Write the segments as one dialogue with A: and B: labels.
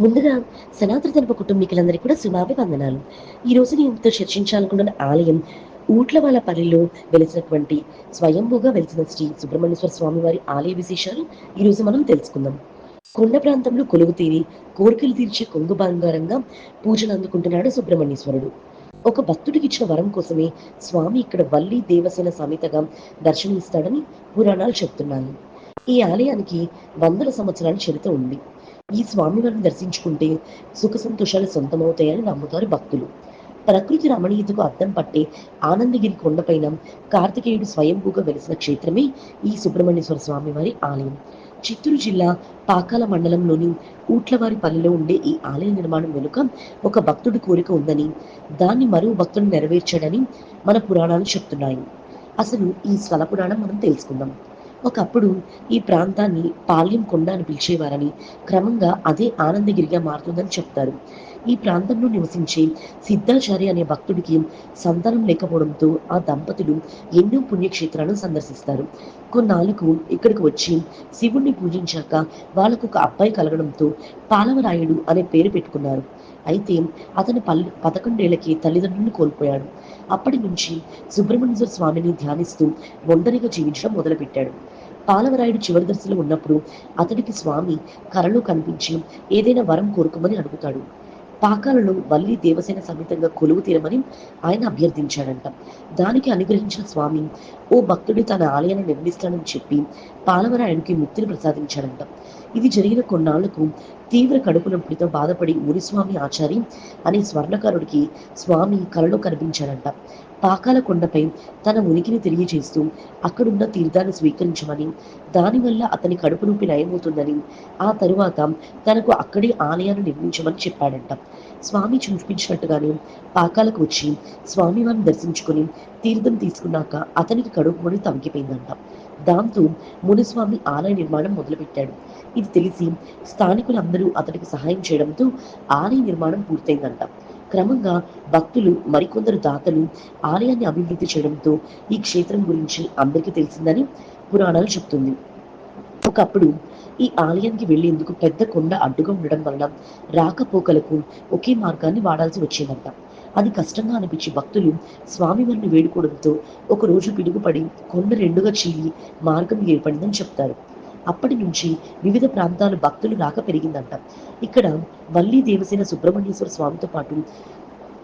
A: ముందుగా సనాతన ధర్మ కుటుంబీకులందరికీ కూడా శుభాభివందనాలు. ఈ రోజు నేను మీతో చర్చించాలనుకున్న ఆలయం ఊట్లవాలపల్లిలో వెలిసినటువంటి స్వయంభూగా వెలిసిన శ్రీ సుబ్రహ్మణ్యేశ్వర స్వామి వారి ఆలయ విశేషాలు ఈ రోజు మనం తెలుసుకుందాం. కొండ ప్రాంతంలో కొలువు తీరి కోరికలు తీర్చే కొంగు బంగారంగా పూజలు అందుకుంటున్నాడు సుబ్రహ్మణ్యేశ్వరుడు. ఒక భక్తుడికి ఇచ్చిన వరం కోసమే స్వామి ఇక్కడ వల్లి దేవసేన సమేతగా దర్శనమిస్తాడని పురాణాలు చెప్తున్నాయి. ఈ ఆలయానికి వందల సంవత్సరాల చరిత్ర ఉంది. ఈ స్వామివారిని దర్శించుకుంటే సుఖ సంతోషాలు సొంతమవుతాయని నమ్ముతారు భక్తులు. ప్రకృతి రమణీయతకు అద్దం పట్టే ఆనందగిరి కొండపైన కార్తికేయుడు స్వయంభూగా వెలిసిన క్షేత్రమే ఈ సుబ్రహ్మణ్యేశ్వర స్వామివారి ఆలయం. చిత్తూరు జిల్లా పాకాల మండలంలోని ఊట్లవారిపల్లిలో ఉండే ఈ ఆలయ నిర్మాణం వెనుక ఒక భక్తుడి కోరిక ఉందని దాన్ని మరో భక్తుడు నెరవేర్చాడని మన పురాణాలు చెప్తున్నాయి. అసలు ఈ స్థల పురాణం మనం తెలుసుకుందాం. ఒకప్పుడు ఈ ప్రాంతాన్ని పాల్యం కొండ అని పిలిచేవారని క్రమంగా అదే ఆనందగిరిగా మారుతుందని చెప్తారు. ఈ ప్రాంతంలో నివసించే సిద్ధాచారి అనే భక్తుడికి సంతానం లేకపోవడంతో ఆ దంపతులు ఎన్నో పుణ్యక్షేత్రాలను సందర్శిస్తారు. కొన్నాళ్ళకు ఇక్కడికి వచ్చి శివుణ్ణి పూజించాక వాళ్ళకు ఒక అబ్బాయి కలగడంతో పాలవరాయుడు అనే పేరు పెట్టుకున్నారు. అయితే అతని పల్లె పదకొండేళ్ళకి తల్లిదండ్రులను కోల్పోయాడు. అప్పటి నుంచి సుబ్రహ్మణ్యేశ్వర స్వామిని ధ్యానిస్తూ ఒంటరిగా జీవించడం మొదలుపెట్టాడు. పాలవరాయుడు చివరి దశలో ఉన్నప్పుడు అతడికి స్వామి కరలో కనిపించి ఏదైనా వరం కోరుకోమని అడుగుతాడు. పాకాలలో వల్లి దేవసేన సమేతంగా కొలువు తీరమని ఆయన అభ్యర్థించాడంట. దానికి అనుగ్రహించిన స్వామి ఓ భక్తుడు తన ఆలయాన్ని నిర్మిస్తానని చెప్పి పాలవరాయుడికి ముక్తిని ప్రసాదించాడంట. ఇది జరిగిన కొన్నాళ్ళకు తీవ్ర కడుపు నొప్పితో బాధపడి మునిస్వామి ఆచారి అనే స్వర్ణకారుడికి స్వామి కలలో కనిపించాడంట. పాకాల కొండపై తన ఉనికిని తెలియజేస్తూ అక్కడున్న తీర్థాన్ని స్వీకరించమని దానివల్ల అతని కడుపు నొప్పి నయమవుతుందని ఆ తరువాత తనకు అక్కడే ఆలయాన్ని నిర్మించమని చెప్పాడంట. స్వామి చూపించినట్టుగానే పాకాలకు వచ్చి స్వామివారిని దర్శించుకుని తీర్థం తీసుకున్నాక అతనికి కడుపు మని తగ్గిపోయిందంట దాంతో మునిస్వామి ఆలయ నిర్మాణం మొదలుపెట్టాడు. ఇది తెలిసి స్థానికులందరూ అతనికి సహాయం చేయడంతో ఆలయ నిర్మాణం పూర్తయిందంట. క్రమంగా భక్తులు మరికొందరు దాతలు ఆలయాన్ని అభివృద్ధి చేయడంతో ఈ క్షేత్రం గురించి అందరికీ తెలిసిందని పురాణాలు చెప్తుంది. ఒకప్పుడు ఈ ఆలయానికి వెళ్ళేందుకు పెద్ద కొండ అడ్డుగా ఉండడం వలన రాకపోకలకు ఒకే మార్గాన్ని వాడాల్సి వచ్చిందంట. అది కష్టంగా అనిపించి భక్తులు స్వామివారిని వేడుకోవడంతో ఒక రోజు పిడుగుపడి కొండ రెండుగా చీలి మార్గం ఏర్పడిందని చెప్తారు. అప్పటి నుంచి వివిధ ప్రాంతాల భక్తులు రాక పెరిగిందంట. ఇక్కడ వల్లి దేవసేన సుబ్రహ్మణ్యేశ్వర స్వామితో పాటు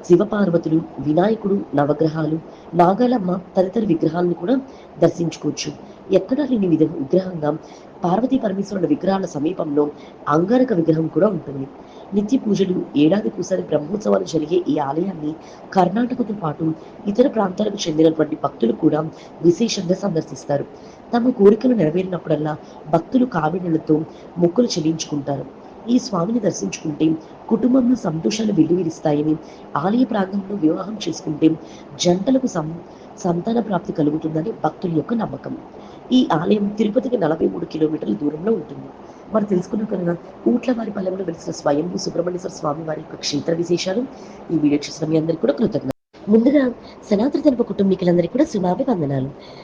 A: శివపార్వతులు వినాయకుడు నవగ్రహాలు నాగాలమ్మ తదితర విగ్రహాలను కూడా దర్శించుకోవచ్చు. ఎక్కడా లేని విధ విగ్రహంగా పార్వతీ పరమేశ్వరుల విగ్రహాల సమీపంలో అంగారక విగ్రహం కూడా ఉంటుంది. నిత్య పూజలు ఏడాదికోసారి బ్రహ్మోత్సవాలు జరిగే ఈ ఆలయాన్ని కర్ణాటకతో పాటు ఇతర ప్రాంతాలకు చెందినటువంటి భక్తులు కూడా విశేషంగా సందర్శిస్తారు. తమ కోరికలు నెరవేరినప్పుడల్లా భక్తులు కావిడలతో మొక్కులు చెల్లించుకుంటారు. ఈ స్వామిని దర్శించుకుంటే కుటుంబంలో సంతోషాలు వెల్లువిరిస్తాయని ఆలయ ప్రాంగంలో వివాహం చేసుకుంటే జంటలకు సం సంతాన ప్రాప్తి కలుగుతుందని భక్తుల యొక్క నమ్మకం. ఈ ఆలయం తిరుపతికి నలభై మూడు కిలోమీటర్ల దూరంలో ఉంటుంది. మరి తెలుసుకున్న కనుక ఊట్ల వారి పల్లెంలో వెలిసిన స్వయంభూ సుబ్రహ్మణ్యేశ్వర స్వామి వారి యొక్క క్షేత్ర విశేషాలు. ఈ వీడియో చూసిన మీ అందరికీ కూడా కృతజ్ఞత ముందుగా సనాతన ధర్మ కుటుంబీకులందరికీ కూడా శుభాభివందనాలు